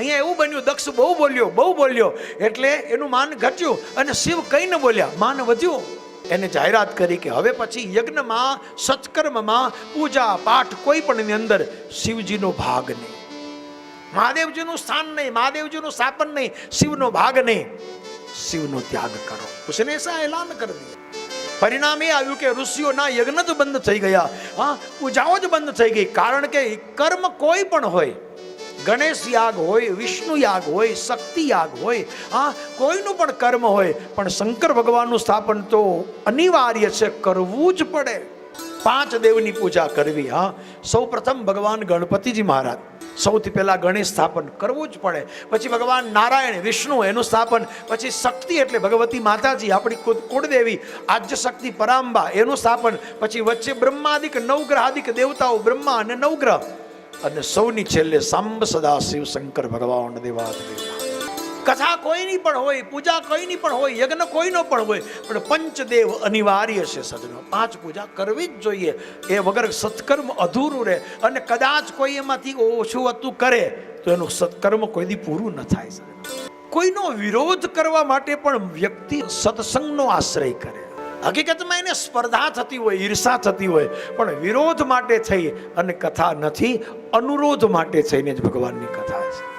અહીંયા એવું બન્યું, દક્ષ બહુ બોલ્યો બહુ બોલ્યો. એટલે એનું માન ઘટ્યું અને શિવ કંઈ ન બોલ્યા, માન વધ્યું. એને જાહેરાત કરી કે હવે પછી યજ્ઞમાં, સત્કર્મમાં, પૂજા, પાઠ કોઈ પણ અંદર શિવજીનો ભાગ નહીં. મહાદેવજીનું સ્થાન નહીં, મહાદેવજીનું સ્થાપન નહીં, શિવનો ભાગ નહીં. શિવનો ત્યાગ કરો. ઉસને એસા એલાન કર દીધું. પરિણામ એ આવ્યું કે ઋષિઓના યજ્ઞ જ બંધ થઈ ગયા. હા, પૂજાઓ જ બંધ થઈ ગઈ. કારણ કે કર્મ કોઈ પણ હોય ગણેશ યાગ હોય, વિષ્ણુ યાગ હોય, શક્તિ યાગ હોય, હા, કોઈનું પણ કર્મ હોય, પણ શંકર ભગવાનનું સ્થાપન તો અનિવાર્ય છે, કરવું જ પડે. પાંચ દેવની પૂજા કરવી, હા. સૌ પ્રથમ ભગવાન ગણપતિજી મહારાજ. સૌથી પહેલાં ગણેશ સ્થાપન કરવું જ પડે. પછી ભગવાન નારાયણ, વિષ્ણુ, એનું સ્થાપન. પછી શક્તિ એટલે ભગવતી માતાજી, આપણી કુળ- કુળદેવી, આદ્ય શક્તિ, પરાંબા, એનું સ્થાપન. પછી વચ્ચે બ્રહ્માદિક, નવગ્રહાદિક દેવતાઓ, બ્રહ્મા અને નવગ્રહ. અને સૌની છેલ્લે સાંબ સદા શિવ શંકર ભગવાન દેવા કથા કોઈની પણ હોય, પૂજા કોઈની પણ હોય, યજ્ઞ કોઈનો પણ હોય, પણ પંચદેવ અનિવાર્ય છે સજનો. પાંચ પૂજા કરવી જ જોઈએ. એ વગર સત્કર્મ અધૂરું રહે. અને કદાચ કોઈ એમાંથી ઓછું હતું કરે, તો એનું સત્કર્મ કોઈ દી પૂરું ન થાય સજનો. કોઈનો વિરોધ કરવા માટે પણ વ્યક્તિ સત્સંગનો આશ્રય કરે. હકીકતમાં એને સ્પર્ધા થતી હોય, ઈર્ષા થતી હોય, પણ વિરોધ માટે થઈ અને કથા નથી, અનુરોધ માટે થઈને જ ભગવાનની કથા છે.